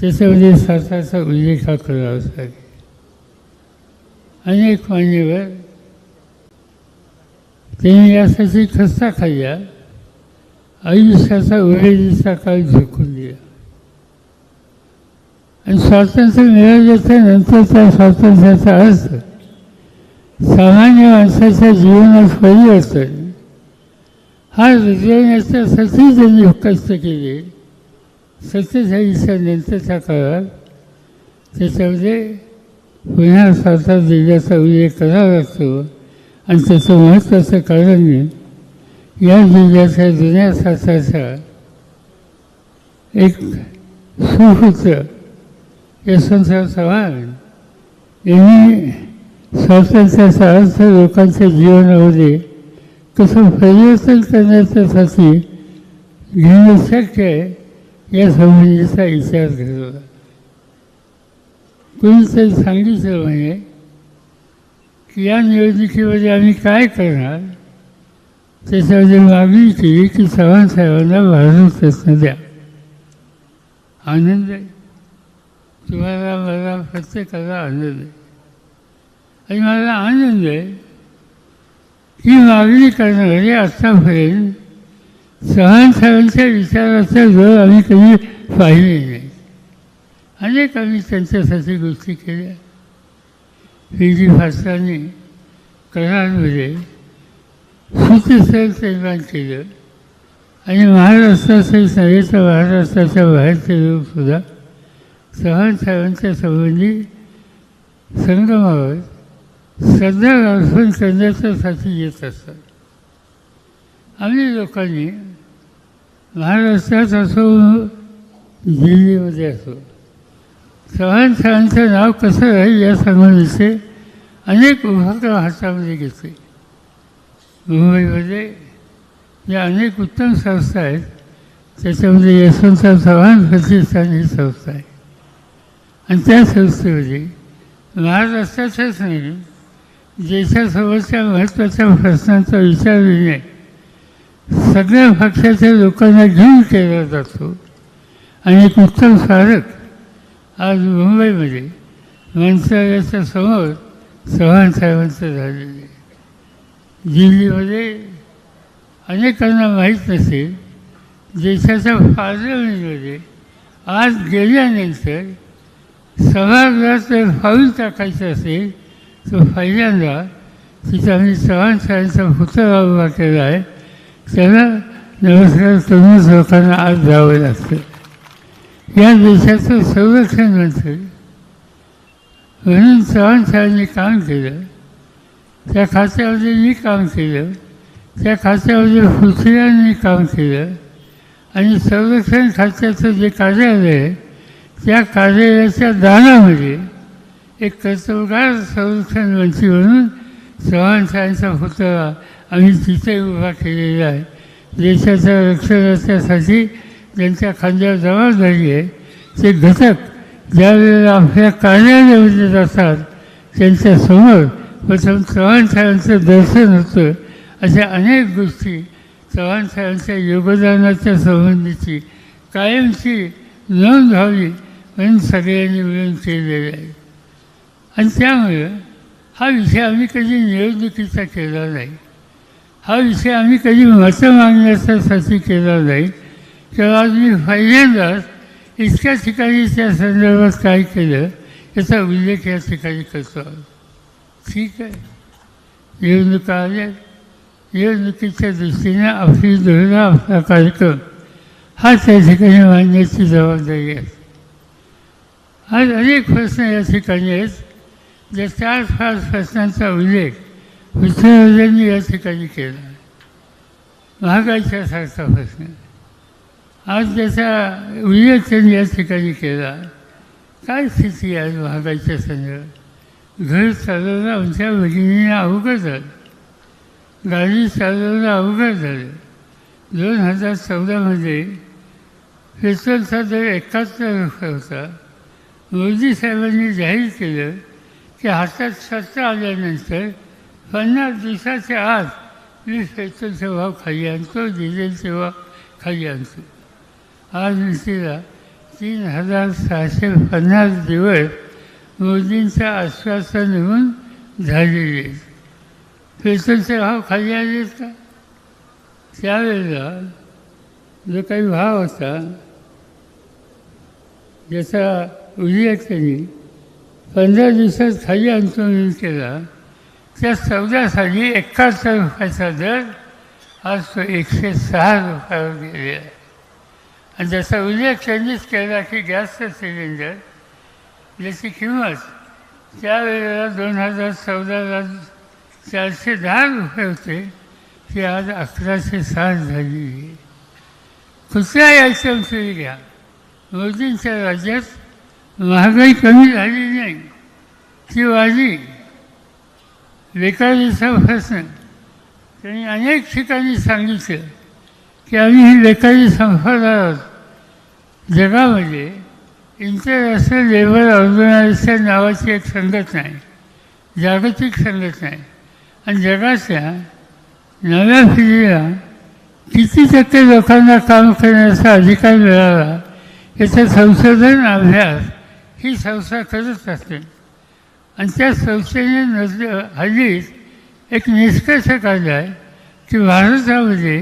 त्याच्यामध्ये स्वतःचा उल्लेख हा करावाच लागेल अनेक मान्यवर त्यांनी यासाठी खस्ता खाल्ला आयुष्याचा उरेलीचा काळ झुकून दिला आणि स्वातंत्र्य मिळाल्याच्या नंतर त्या स्वातंत्र्याचा अर्थ सामान्य माणसाच्या जीवनात परिवर्तन हा रुजवण्याच्यासाठी त्यांनी कष्ट केले सत्तेचाळीसच्या नंतरच्या काळात त्याच्यामध्ये पुन्हा स्वातंत्र्य दिल्याचा उल्लेख करावा लागतो आणि त्याचं महत्त्वाचं कारण या जिल्ह्याच्या जुन्या साताचा एक सुपुत्र यशवंतराव चव्हाण यांनी स्वातंत्र्याचा अर्थ लोकांच्या जीवनामध्ये कसं परिवर्तन करण्याच्यासाठी घेणं शक्य आहे या संबंधीचा विचार करत कोणीतरी सांगितलं म्हणजे की या निवडणुकीमध्ये आम्ही काय करणार त्याच्यामध्ये मागणी केली की चव्हाण भारत रत्न द्या आनंद आहे तुम्हाला मला प्रत्येकाला आनंद आहे आणि मला आनंद आहे ही मागणी करणारे आत्तापर्यंत साहेबांच्या विचाराचा जर आम्ही कधी पाहिले नाही. अनेक आम्ही त्यांच्यासाठी गोष्टी केल्या. ही जी भाषांनी करारमध्ये सुचिसर निर्माण केलं. आणि महाराष्ट्राचे नव्हे महाराष्ट्राच्या बाहेरचे लोकसुद्धा चव्हाण साहेबांच्या संबंधी संगमावर श्रद्धा अर्पण करण्याच्यासाठी येत असतात. आम्ही लोकांनी महाराष्ट्रात असो दिल्लीमध्ये असो चव्हाण सरांचं नाव कसं राहील या संबंधीचे अनेक उपक्रम हातामध्ये घेतले. मुंबईमध्ये या अनेक उत्तम संस्था आहेत. त्याच्यामध्ये यशवंतराव चव्हाण प्रतिष्ठान ही संस्था आहे. आणि त्या संस्थेमध्ये महाराष्ट्राच्याच नाही देशासोबतच्या महत्त्वाच्या प्रश्नांचा विचार नाही सगळ्या पक्षाच्या लोकांना घेऊन केला जातो. आणि एक उत्तम स्मारक आज मुंबईमध्ये मंत्रालयाच्या समोर चव्हाण साहेबांचं झालेलं आहे. दिल्लीमध्ये अनेकांना माहीत नसेल देशाच्या पार्लमेंटमध्ये आज गेल्यानंतर सभागृहात जर फाऊल टाकायचं असेल तर पहिल्यांदा तिथं आम्ही चव्हाण साहेबांचा पुतळा उभा केला आहे. त्याला नमस्कार करूनच लोकांना आत जावं लागतं. या देशाचं संरक्षण मंत्री म्हणून चव्हाण साहेबांनी काम केलं. त्या खात्यामध्ये मी काम केलं. त्या खात्यामध्ये पृथ्वीरांनी काम केलं. आणि संरक्षण खात्याचं जे कार्यालय आहे त्या कार्यालयाच्या दानामध्ये एक कर्तव्यगार संरक्षण मंत्री म्हणून चव्हाण साहेबांचा पुतळा आम्ही तिथे उभा केलेला आहे. देशाच्या रक्षणाच्यासाठी त्यांच्या खांद्यावर जबाबदारी आहे. ते घटक ज्यावेळेला आपल्या कार्यालयामध्ये जातात त्यांच्यासमोर प्रथम चव्हाण साहेबांचं दर्शन होतं. अशा अनेक गोष्टी चव्हाण साहेबांच्या योगदानाच्या संबंधीची कायमची नोंद व्हावी म्हणून सगळ्यांनी मिळून केलेले आहे. आणि त्यामुळं हा विषय आम्ही कधी निवडणुकीचा केला नाही. हा विषय आम्ही कधी मतं मागण्याच्यासाठी केला नाही. तेव्हा आज मी पहिल्यांदाच इतक्या ठिकाणी त्या संदर्भात काय केलं याचा उल्लेख या ठिकाणी करतो. ठीक आहे. निवडणुका आल्या निवडणुकीच्या दृष्टीने आपली धोरणं आपला कार्यक्रम हा त्या ठिकाणी मांडण्याची जबाबदारी आहे. आज अनेक प्रश्न या ठिकाणी आहेत. ज्या चार पाच प्रश्नांचा उल्लेख विष्णुराजांनी या ठिकाणी केला. महागाईचा सारखा प्रश्न आज त्याचा उल्लेख त्यांनी या ठिकाणी केला. काय स्थिती आहे महागाईच्या संदर्भात घर चालवणं आमच्या भगिनीने अवघड झालं. गाडी चालवणं अवघड झालं. दोन हजार चौदामध्ये पेट्रोलचा दर एकाहत्तर रुपये होता. मोदी साहेबांनी जाहीर केलं की हातात सत्ता आल्यानंतर पन्नास दिवसाच्या आत मी पेट्रोलचे भाव खाली आणतो डिझेलचे भाव खाली आणतो आज निश्चितला तीन हजार सहाशे पन्नास दिवस मोदींचं आश्वासन होऊन झालेले आहेत. पेट्रोलचे भाव खाली आले का त्यावेळेला जो काही भाव होता ज्याचा उल्लेख त्यांनी पंधरा दिवसात खाली अंतर्गत केला त्या चौदासाठी एकाहत्तर रुपयाचा दर आज तो एकशे सहा रुपयावर गेलेला आहे. आणि त्याचा उल्लेख त्यांनीच केला की गॅसचं सिलेंडर याची किंमत त्यावेळेला दोन हजार चौदाला चारशे दहा रुपये होते ती आज अकराशे साठ झालेली आहे. कुठल्याही आयटम तुम्ही घ्या. मोदींच्या राज्यात महागाई कमी झाली नाही. ती वाढली. बेकारीचा प्रश्न त्यांनी अनेक ठिकाणी सांगितलं की आम्ही ही बेकारी संपवणार आहोत जगामध्ये इंटरनॅशनल लेबर ऑर्गनायझेशन नावाची एक संघटना आहे. जागतिक संघटना आहे. आणि जगाच्या नव्या पिढीला किती टक्के लोकांना काम करण्याचा अधिकार मिळाला याचं संशोधन अभ्यास ही संस्था करत असते. आणि त्या संस्थेने नज हल्लीच एक निष्कर्ष काढला आहे की भारतामध्ये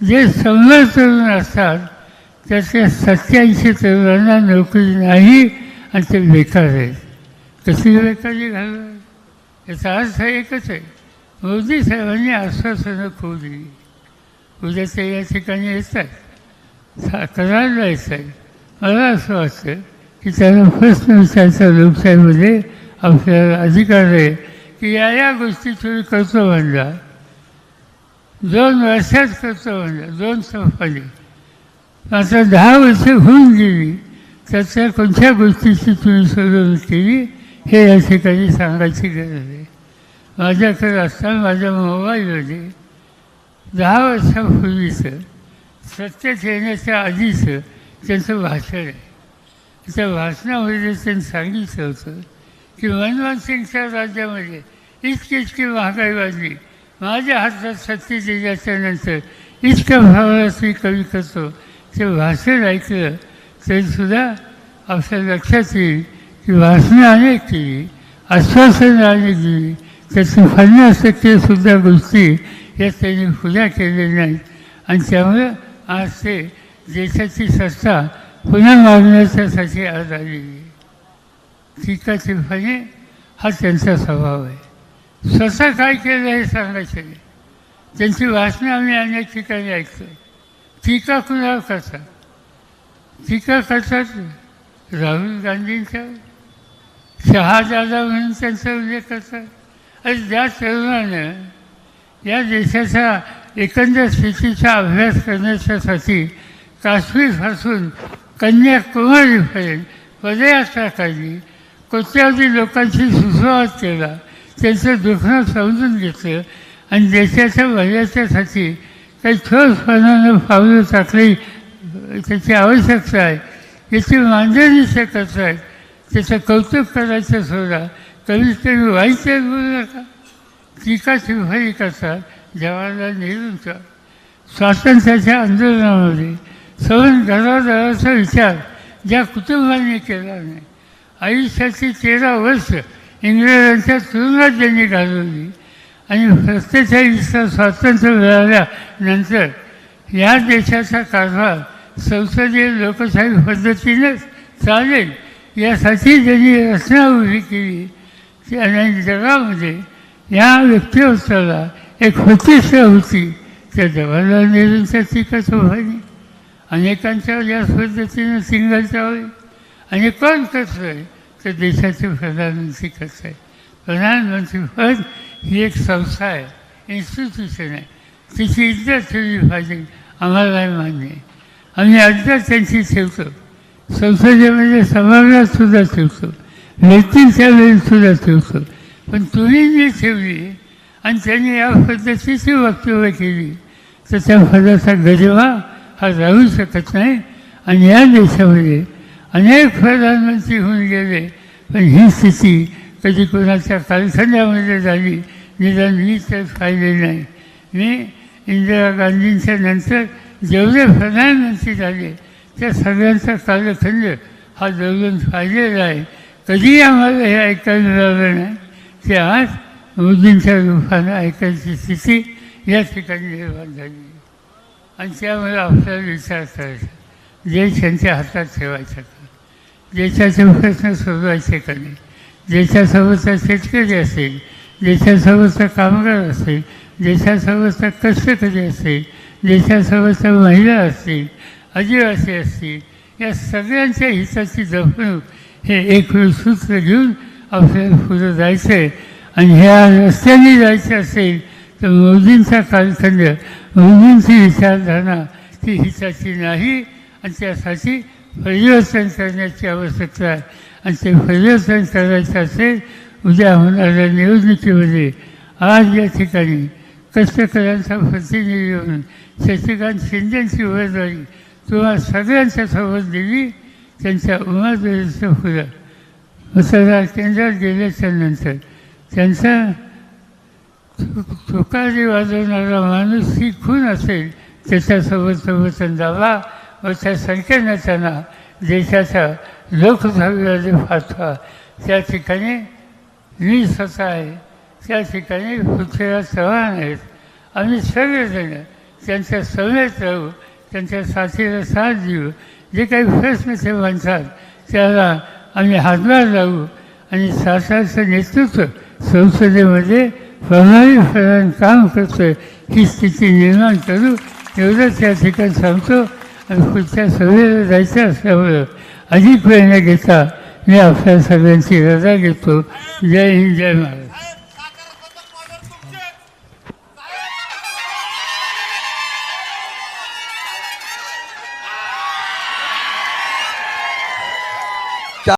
जे शंभर तरुण असतात त्याच्या सत्याऐंशी तरुणांना नोकरी नाही आणि ते बेकार आहेत. कशी बेकारी घालणार याचा अर्थ एकच आहे. मोदी साहेबांनी आश्वासनं खूप दिली उद्या ते या ठिकाणी येतात. आहेत करायला येत आहेत मला असं वाटतं की त्यांना प्रश्न विचारचा लोकशाहीमध्ये आपल्याला अधिकार आहे की या या गोष्टी तुम्ही करतो म्हणला. दोन वर्षात करतो म्हणला दोन संपाने आता दहा वर्ष होऊन गेली त्याच्या कोणत्या गोष्टीची तुम्ही सोडवणूक केली हे या ठिकाणी सांगायची गरज आहे. माझ्याकडे असताना माझ्या मोबाईलमध्ये दहा वर्षापूर्वीचं सत्तेत येण्याच्या आधीचं त्यांचं भाषण आहे. त्या भाषणामध्ये त्यांनी सांगितलं होतं की मनमोहन सिंगच्या राज्यामध्ये इतकी इतकी महागाई वाढली. माझ्या हातात सत्तेत येण्याच्यानंतर इतक्या भावात मी कमी करतो. ते भाषण ऐकलं तरीसुद्धा आपल्या लक्षात येईल की भाषणं अनेक केली आश्वासनं अनेक दिली त्याची पन्नास टक्केसुद्धा गोष्टी या त्यांनी पुऱ्या केलेल्या नाहीत. आणि त्यामुळं आज ते देशाची सत्ता पुन्हा मागण्याच्यासाठी आज आलेली आहे टीका टिप्पणी हा त्यांचा स्वभाव आहे. स्वतः काय केलं हे सांगायचं नाही. त्यांची भाषणं आम्ही अनेक ठिकाणी ऐकतो टीका कुणावर करतात? टीका करतात राहुल गांधींच्या? शहाजादा म्हणून त्यांचा उल्लेख करतात? आणि ज्या तरुणानं या देशाच्या एकंदर स्थितीचा अभ्यास करण्याच्यासाठी काश्मीरपासून कन्याकुमारीपर्यंत पदयात्रा काढली कोट्यावधी लोकांशी सुसंवाद केला. त्यांचं दुखणं समजून घेतलं आणि देशाच्या भल्याच्यासाठी काही ठोसपणानं पावलं टाकली. त्याची आवश्यकता आहे. याची मांडणी ते आहे त्याचं कौतुक करायचं सोडा. कमीत कमी वाईट बोलू नका. टीका शिफाई करतात जवाहरलाल नेहरूंचा स्वातंत्र्याच्या आंदोलनामध्ये सवन घराघराचा विचार ज्या कुटुंबाने केला नाही आयुष्याची तेरा वर्ष इंग्रजांच्या तुरुंगात त्यांनी घालवली. आणि सत्तेचाळीसचं स्वातंत्र्य मिळाल्यानंतर या देशाचा कारभार संसदीय लोकशाही पद्धतीनेच चालेल यासाठी त्यांनी रचना उभी केली. आणि जगामध्ये या व्यक्तिमत्वाला एक प्रतिष्ठा होती त्या जवाहरलाल नेहरूंच्या टीकाच उभारणी अनेकांच्या या पद्धतीनं सिंगल चावली. आणि कोण कसं आहे? तर देशाचे प्रधानमंत्री कसं आहे? प्रधानमंत्री पद ही एक संस्था आहे इन्स्टिट्यूशन आहे. तिची इज्जत ठेवली पाहिजे आम्हाला मान्य आहे. आम्ही अज्ञात त्यांची ठेवतो. संसदेमध्ये सभागृहात ठेवतो. व्यक्तींच्या वेळीसुद्धा ठेवतो. पण तुम्ही जी ठेवली आणि त्यांनी या पद्धतीची वक्तव्य केली तर त्या पदाचा गरिबा हा राहू शकत नाही. आणि या देशामध्ये अनेक प्रधानमंत्री होऊन गेले. पण ही स्थिती कधी कोणाच्या कारखान्यामध्ये झाली निदान मी तर पाहिले नाही. मी इंदिरा गांधींच्या नंतर जेवढे प्रधानमंत्री झाले त्या सगळ्यांचा कालखंड हा जवळून पाहिलेला आहे. कधीही आम्हाला हे ऐकायला मिळालं नाही की आज मोदींच्या रूपानं ऐकायची स्थिती या ठिकाणी निर्माण झाली. आणि त्यामुळे आपल्याला विचार करायचा. देश त्यांच्या हातात ठेवायचा. का देशाचे प्रश्न सोडवायचे का नाही देशासोबतचा शेतकरी असेल देशासोबतचा कामगार असेल देशासोबतचा कष्टकरी असेल देशासोबतच्या महिला असतील आदिवासी असतील या सगळ्यांच्या हिताची जपणूक हे एक सूत्र घेऊन आपल्याला पुढं जायचं आहे आणि ह्या रस्त्याने जायचं असेल तर मोदींचा कालखंड मोदींची विचारधारणा ती हिताची नाही. आणि त्यासाठी परिवर्तन करण्याची आवश्यकता आहे. आणि ते परिवर्तन करायचं असेल उद्या होणाऱ्या निवडणुकीमध्ये आज या ठिकाणी कष्टकऱ्यांचा प्रतिनिधी म्हणून शशिकांत शिंदेची उमेदवारी किंवा सगळ्यांच्या सोबत दिली त्यांच्या उमेदवारीचं फुलं मतदार केंद्रात गेल्याच्यानंतर त्यांचा तुकारी वाजवणारा माणूस ही खून असेल त्याच्यासोबत सोबत दावा. व त्या संख्येनं देशाचा लोक लोकसभेमध्ये पाठवा त्या ठिकाणी मी स्वतः आहे. त्या ठिकाणी पृथ्वीराज चव्हाण आहेत. आम्ही सगळेजण त्यांच्या समेत राहू त्यांच्या साथीला साथ देऊ. जे काही प्रश्न ते म्हणतात त्याला आम्ही हातभार लावू आणि शासनाचं नेतृत्व संसदेमध्ये प्रणालीपणाने काम करतो ही स्थिती निर्माण करू. एवढंच या ठिकाणी सांगतो. आणि पुढच्या सभेला जायचं असल्यामुळं अधिक वेळ न घेता मी आपल्या सगळ्यांची रजा घेतो. जय हिंद जय महाराज